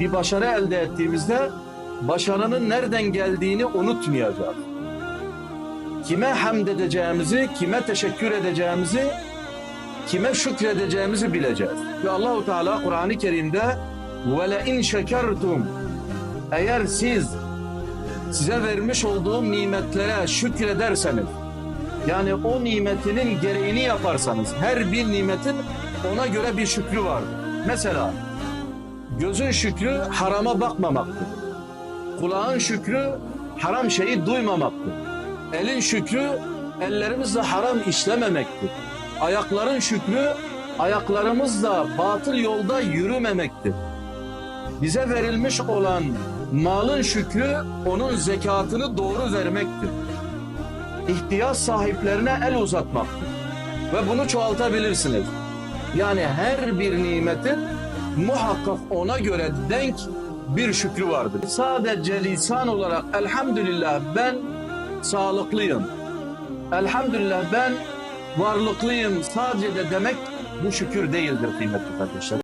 bir başarı elde ettiğimizde başarının nereden geldiğini unutmayacağız. Kime hamd edeceğimizi, kime teşekkür edeceğimizi, kime şükredeceğimizi bileceğiz. Ve Allahu Teala Kur'an-ı Kerim'de ve le in şekertum eğer siz size vermiş olduğum nimetlere şükrederseniz yani o nimetinin gereğini yaparsanız her bir nimetin ona göre bir şükrü vardır. Mesela gözün şükrü harama bakmamaktır. Kulağın şükrü haram şeyi duymamaktır. Elin şükrü ellerimizle haram işlememektir. Ayakların şükrü ayaklarımızla batıl yolda yürümemektir. Bize verilmiş olan malın şükrü onun zekatını doğru vermektir. İhtiyaç sahiplerine el uzatmaktır. Ve bunu çoğaltabilirsiniz. Yani her bir nimetin muhakkak ona göre denk bir şükrü vardır. Sadece lisan olarak elhamdülillah ben sağlıklıyım. Elhamdülillah ben varlıklıyım sadece de demek bu şükür değildir kıymetli kardeşler.